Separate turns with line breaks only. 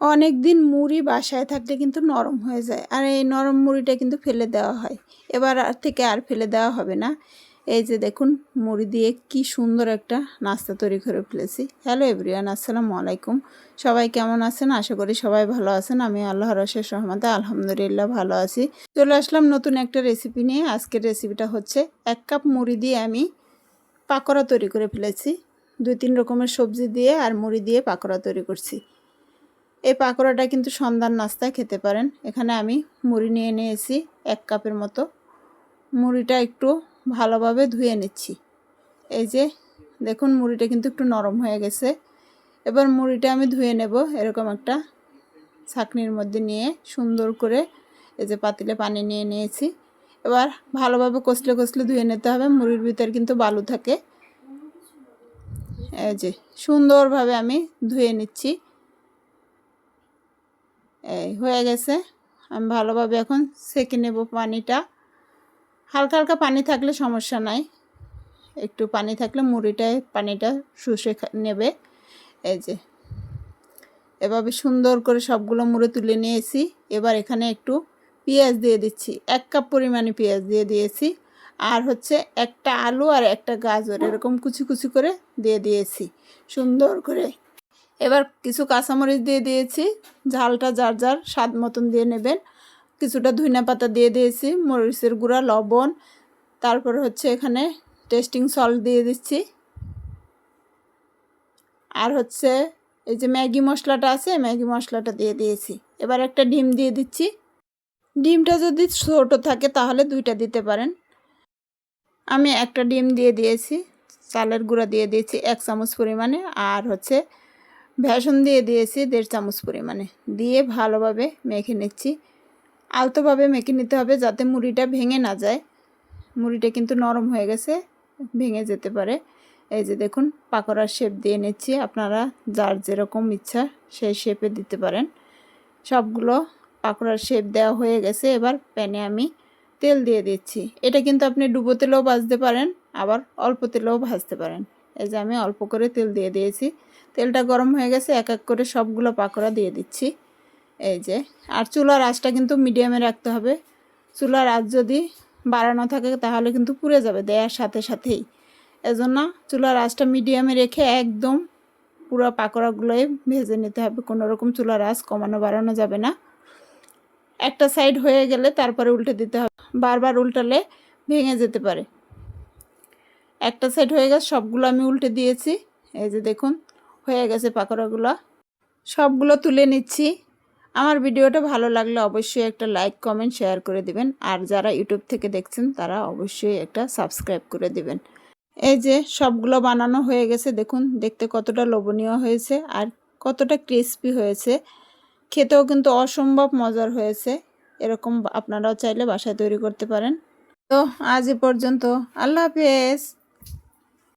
অনেক দিন মুড়ি বাসায় থাকলে কিন্তু নরম হয়ে যায়। আর এই নরম মুড়িটা কিন্তু ফেলে দেওয়া হয়। এবার আর থেকে আর ফেলে দেওয়া হবে না। এই যে দেখুন, মুড়ি দিয়ে কি সুন্দর একটা নাস্তা তৈরি করে ফেলেছি। হ্যালো এভরিওয়ান, আসসালামু আলাইকুম। সবাই কেমন আছেন? আশা করি সবাই ভালো আছেন। আমি আল্লাহ রসের সহমতে আলহামদুলিল্লাহ ভালো আছি। চলে আসলাম নতুন একটা রেসিপি নিয়ে। আজকের রেসিপিটা হচ্ছে এক কাপ মুড়ি দিয়ে আমি পাকোড়া তৈরি করে ফেলেছি। দুই তিন রকমের সবজি দিয়ে আর মুড়ি দিয়ে পাকোড়া তৈরি করছি। এই পাকোড়াটা কিন্তু সন্ধ্যার নাস্তায় খেতে পারেন। এখানে আমি মুড়ি নিয়ে নিয়েছি, এক কাপের মতো। মুড়িটা একটু ভালোভাবে ধুয়ে নিচ্ছি। এই যে, দেখুন মুড়িটা কিন্তু একটু নরম হয়ে গেছে। এবার মুড়িটা আমি ধুয়ে নেব এরকম একটা ছাকনির মধ্যে নিয়ে সুন্দর করে এই যে পাতিলে পানি নিয়ে নিয়েছি। এবার ভালোভাবে কষলে কষলে ধুয়ে নিতে হবে, মুড়ির ভিতর কিন্তু বালু থাকে। এই যে, সুন্দরভাবে আমি ধুয়ে নিচ্ছি। এই, হয়ে গেছে। আমি ভালোভাবে এখন সেঁকে নেব পানিটা। হালকা হালকা পানি থাকলে সমস্যা নাই। একটু পানি থাকলে মুড়িটায় পানিটা শুষে নেবে। এই যে, এভাবে সুন্দর করে সবগুলো মুড়ে তুলে নিয়েছি। এবার এখানে একটু পেঁয়াজ দিয়ে দিচ্ছি। এক কাপ পরিমাণে পেঁয়াজ দিয়ে দিয়েছি। আর হচ্ছে একটা আলু আর একটা গাজর এরকম কুচি কুচি করে দিয়ে দিয়েছি। সুন্দর করে এবার কিছু কাঁচামরিচ দিয়ে দিয়েছি। ঝালটা যার যার স্বাদ মতন দিয়ে নেবেন। কিছুটা ধনিয়া পাতা দিয়ে দিয়েছি, মরিচের গুঁড়া, লবণ। তারপর হচ্ছে এখানে টেস্টিং সল্ট দিয়ে দিচ্ছি। আর হচ্ছে এই যে ম্যাগি মশলাটা আছে, ম্যাগি মশলাটা দিয়ে দিয়েছি। এবার একটা ডিম দিয়ে দিচ্ছি। ডিমটা যদি ছোটো থাকে তাহলে দুইটা দিতে পারেন। আমি একটা ডিম দিয়ে দিয়েছি, চালের গুঁড়া দিয়ে দিয়েছি এক চামচ পরিমাণে। আর হচ্ছে বেসন দিয়ে দিয়েছি দেড় চামচ পরিমাণে। দিয়ে ভালোভাবে মেখে নিচ্ছি। আলতোভাবে মেখে নিতে হবে যাতে মুড়িটা ভেঙে না যায়। মুড়িটা কিন্তু নরম হয়ে গেছে, ভেঙে যেতে পারে। এই যে দেখুন, পাকোড়ার শেপ দিয়ে নিচ্ছি। আপনারা যার যেরকম ইচ্ছা সেই শেপে দিতে পারেন। সবগুলো পাকোড়ার শেপ দেওয়া হয়ে গেছে। এবার প্যানে আমি তেল দিয়ে দিচ্ছি। এটা কিন্তু আপনি ডুবো তেলেও ভাজতে পারেন, আবার অল্প তেলেও ভাজতে পারেন। এই যে আমি অল্প করে তেল দিয়ে দিয়েছি। তেলটা গরম হয়ে গেছে এক এক করে সবগুলো পাকোড়া দিয়ে দিচ্ছি। এই যে, আর চুলার আঁচটা কিন্তু মিডিয়ামে রাখতে হবে। চুলার আঁচ যদি বাড়ানো থাকে তাহলে কিন্তু পুড়ে যাবে দেওয়ার সাথে সাথেই। এজন্য চুলার আঁচটা মিডিয়ামে রেখে একদম পুরো পাকোড়াগুলোই ভেজে নিতে হবে। কোনো রকম চুলার আঁচ কমানো বাড়ানো যাবে না। একটা সাইড হয়ে গেলে তারপরে উল্টে দিতে হবে। বারবার উল্টালে ভেঙে যেতে পারে। একটা সাইড হয়ে গেছে, সবগুলো আমি উল্টে দিয়েছি। এই যে দেখুন, হয়ে গেছে পাকোড়াগুলো। সবগুলো তুলে নিচ্ছি। আমার ভিডিওটা ভালো লাগলে অবশ্যই একটা লাইক কমেন্ট শেয়ার করে দিবেন। আর যারা ইউটিউব থেকে দেখছেন, তারা অবশ্যই একটা সাবস্ক্রাইব করে দিবেন। এই যে সবগুলো বানানো হয়ে গেছে, দেখুন, দেখতে কতটা লোভনীয় হয়েছে আর কতটা ক্রিস্পি হয়েছে। খেতেও কিন্তু অসম্ভব মজার হয়েছে। এরকম আপনারাও চাইলে বাসায় তৈরি করতে পারেন। তো আজ এ পর্যন্ত। আল্লাহ হাফেজ।